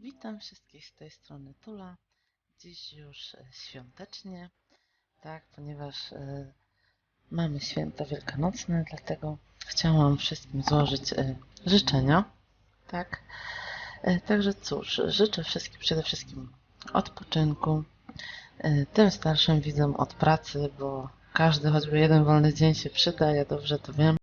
Witam wszystkich z tej strony Tula. Dziś już e, świątecznie, tak, ponieważ e, mamy święta wielkanocne, dlatego chciałam wszystkim złożyć e, życzenia, tak. E, także cóż, życzę wszystkim przede wszystkim odpoczynku, e, tym starszym widzom od pracy, bo każdy choćby jeden wolny dzień się przyda, ja dobrze to wiem.